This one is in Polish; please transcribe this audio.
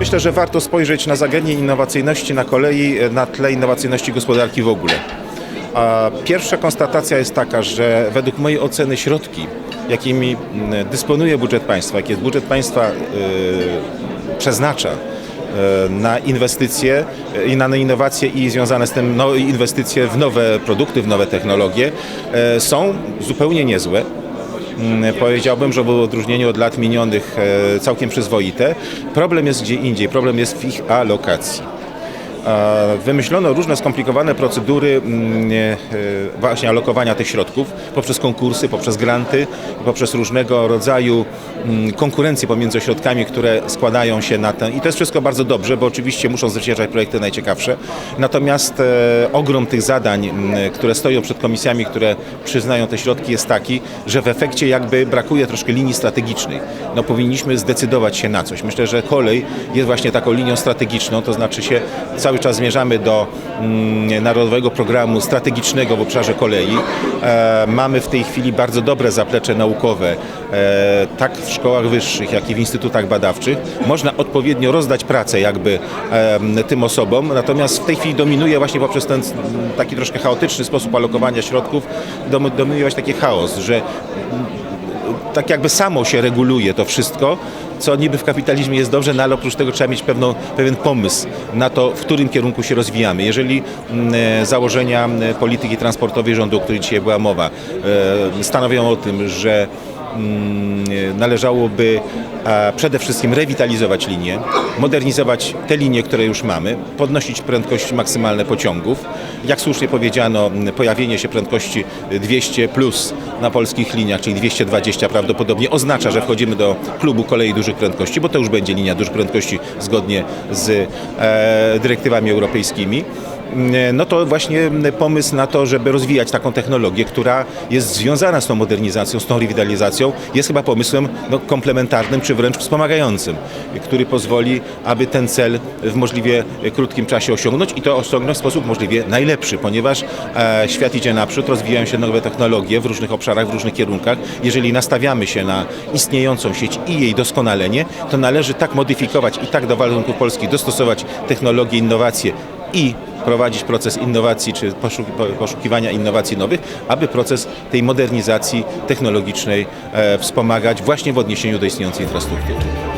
myślę, że warto spojrzeć na zagadnienie innowacyjności na kolei e, na tle innowacyjności gospodarki w ogóle. A pierwsza konstatacja jest taka, że według mojej oceny środki, jakimi mm, dysponuje budżet państwa, jakie budżet państwa y, przeznacza e, na inwestycje i na innowacje i związane z tym no, inwestycje w nowe produkty, w nowe technologie są zupełnie niezłe. Mm, Powiedziałbym, że w odróżnieniu od lat minionych e, całkiem przyzwoite. Problem jest gdzie indziej, problem jest w ich alokacji. Wymyślono różne skomplikowane procedury mm, e, właśnie alokowania tych środków poprzez konkursy, poprzez granty, poprzez różnego rodzaju mm, konkurencje pomiędzy ośrodkami, które składają się na ten. I to jest wszystko bardzo dobrze, bo oczywiście muszą zwyciężać projekty najciekawsze. Natomiast e, ogrom tych zadań, mm, które stoją przed komisjami, które przyznają te środki jest taki, że w efekcie jakby brakuje troszkę linii strategicznej. No powinniśmy zdecydować się na coś. Myślę, że kolej jest właśnie taką linią strategiczną, to znaczy się cały czas zmierzamy do mm, Narodowego Programu Strategicznego w obszarze kolei. E, mamy w tej chwili bardzo dobre zaplecze naukowe, e, tak w szkołach wyższych, jak i w instytutach badawczych. Można odpowiednio rozdać pracę jakby tym osobom, natomiast w tej chwili dominuje właśnie poprzez ten mm, taki troszkę chaotyczny sposób alokowania środków, dom- dominuje właśnie taki chaos, że tak jakby samo się reguluje to wszystko, co niby w kapitalizmie jest dobrze, no ale oprócz tego trzeba mieć pewną, pewien pomysł na to, w którym kierunku się rozwijamy. Jeżeli mm, e, założenia mm, polityki transportowej rządu, o której dzisiaj była mowa, e, stanowią o tym, że e, należałoby e, przede wszystkim rewitalizować linie, modernizować te linie, które już mamy, podnosić prędkości maksymalne pociągów. Jak słusznie powiedziano, m, pojawienie się prędkości 200 plus na polskich liniach, czyli 220 prawdopodobnie oznacza, że wchodzimy do klubu kolei dużych prędkości, bo to już będzie linia dużych prędkości zgodnie z e, dyrektywami europejskimi no to właśnie pomysł na to, żeby rozwijać taką technologię, która jest związana z tą modernizacją, z tą rewitalizacją, jest chyba pomysłem no, komplementarnym czy wręcz wspomagającym, który pozwoli, aby ten cel w możliwie krótkim czasie osiągnąć i to osiągnąć w sposób możliwie najlepszy, ponieważ e, świat idzie naprzód, rozwijają się nowe technologie w różnych obszarach, w różnych kierunkach. Jeżeli nastawiamy się na istniejącą sieć i jej doskonalenie, to należy tak modyfikować i tak do warunków polskich dostosować technologie, innowacje i prowadzić proces innowacji czy poszuki- po- poszukiwania innowacji nowych, aby proces tej modernizacji technologicznej e, wspomagać właśnie w odniesieniu do istniejącej infrastruktury.